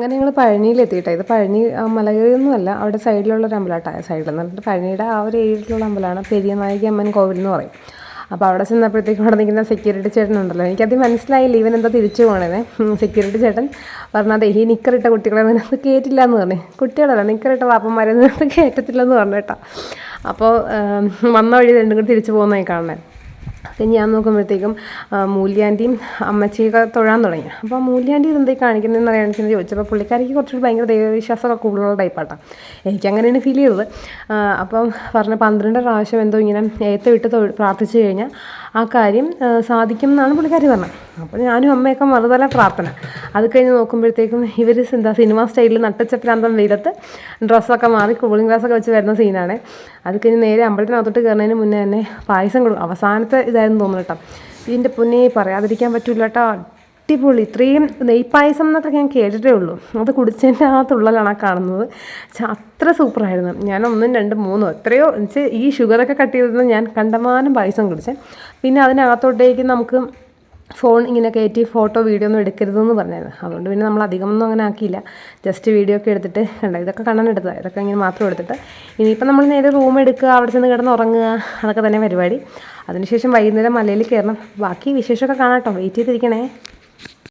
അങ്ങനെ ഞങ്ങൾ പഴനിയിലെത്തിയിട്ടെ. ഇത് പഴനി മലകയൊന്നുമല്ല അവിടെ സൈഡിലുള്ള ഒരു അമ്പലമാട്ടോ സൈഡിൽ എന്നിട്ട് പഴനിയുടെ ആ ഒരു ഏരിയയിലുള്ള അമ്പലമാണ് പെരിയനായിക അമ്മൻ കോവിൽ എന്ന് പറയും. അപ്പോൾ അവിടെ ചെന്നപ്പോഴത്തേക്കും അവിടെ നിൽക്കുന്ന സെക്യൂരിറ്റി ചേട്ടൻ ഉണ്ടല്ലോ. എനിക്കത് മനസ്സിലായില്ല. ഇവൻ എന്താ തിരിച്ചു പോകണേ സെക്യൂരിറ്റി ചേട്ടൻ പറഞ്ഞത് ഈ നിക്കറിട്ട കുട്ടികളെ നിനക്ക് കയറ്റില്ല എന്ന് പറഞ്ഞു. കുട്ടികളല്ല നിക്കറിട്ട വാപ്പന്മാരെ നിനക്ക് കയറ്റത്തില്ലെന്ന് പറഞ്ഞു കേട്ടോ. അപ്പോൾ വന്ന വഴി രണ്ടും കൂടി തിരിച്ചു പോകുന്നതായി കാണണേ അപ്പം ഞാൻ നോക്കുമ്പോഴത്തേക്കും മൂല്യാന്റെയും അമ്മച്ചിയൊക്കെ തൊഴാൻ തുടങ്ങി. അപ്പോൾ മൂല്യാന്റി ഇതെന്തേ കാണിക്കുന്നതെന്ന് വെച്ചാൽ ചോദിച്ചപ്പോൾ പുള്ളിക്കാരിക്ക് കുറച്ചുകൂടി ഭയങ്കര ദൈവവിശ്വാസമൊക്കെ കൂടുതലുള്ള ടൈപ്പാട്ടോ എനിക്ക് അങ്ങനെയാണ് ഫീൽ ചെയ്തത്. അപ്പം പറഞ്ഞ പന്ത്രണ്ട് പ്രാവശ്യം എന്തോ ഇങ്ങനെ ഏത്ത വിട്ട് പ്രാർത്ഥിച്ചു കഴിഞ്ഞാൽ ആ കാര്യം സാധിക്കും എന്നാണ് പുള്ളിക്കാരി പറഞ്ഞത്. അപ്പോൾ ഞാനും അമ്മയൊക്കെ മറുതല പ്രാർത്ഥന. അത് കഴിഞ്ഞ് നോക്കുമ്പോഴത്തേക്കും ഇവർ എന്താ സിനിമ സ്റ്റൈലിൽ നട്ടച്ചപ്പിലാന്തം വെയിലത്ത് ഡ്രസ്സൊക്കെ മാറി കൂളിംഗ് ഗ്ലാസ്സൊക്കെ വെച്ച് വരുന്ന സീനാണ്. അത് കഴിഞ്ഞ് നേരെ അമ്പലത്തിനകത്തോട്ട് കയറുന്നതിന് മുന്നേ തന്നെ പായസം കൊടുക്കും. അവസാനത്തെ ഇതായിരുന്നു തോന്നുന്നു കേട്ടോ. ഇതിന്റെ പൊന്നെ പറയാതിരിക്കാൻ പറ്റില്ല കേട്ടോ. അടിപൊളി. ഇത്രയും നെയ്പ്പായസം എന്നൊക്കെ ഞാൻ കേട്ടിട്ടേ ഉള്ളൂ. അത് കുടിച്ചതിന്റെ ആ തുള്ളലാണ് കാണുന്നത്. അത്ര സൂപ്പറായിരുന്നു ഞാൻ ഒന്നും രണ്ടും മൂന്നും എത്രയോ എന്നുവെച്ചാൽ ഈ ഷുഗറൊക്കെ കട്ട് ചെയ്തിരുന്ന ഞാൻ കണ്ടമാനം പായസം കുടിച്ചേ. പിന്നെ അതിനകത്തോട്ടേക്ക് നമുക്ക് ഫോൺ ഇങ്ങനെ കയറ്റി ഫോട്ടോ വീഡിയോ ഒന്നും എടുക്കരുതെന്ന് പറഞ്ഞായിരുന്നു. അതുകൊണ്ട് പിന്നെ നമ്മൾ അധികമൊന്നും അങ്ങനെ ആക്കിയില്ല. ജസ്റ്റ് വീഡിയോ ഒക്കെ എടുത്തിട്ട് കണ്ട ഇതൊക്കെ കണ്ണൻ എടുത്തതാണ് ഇതൊക്കെ ഇങ്ങനെ മാത്രം എടുത്തിട്ട്. ഇനിയിപ്പോൾ നമ്മൾ നേരെ റൂം എടുക്കുക അവിടെ ചെന്ന് കിടന്ന് ഉറങ്ങുക അതൊക്കെ തന്നെ പരിപാടി. അതിനുശേഷം വൈകുന്നേരം മലയിൽ കയറണം. ബാക്കി വിശേഷമൊക്കെ കാണാം കേട്ടോ. വെയിറ്റ് ചെയ്തിരിക്കണേ.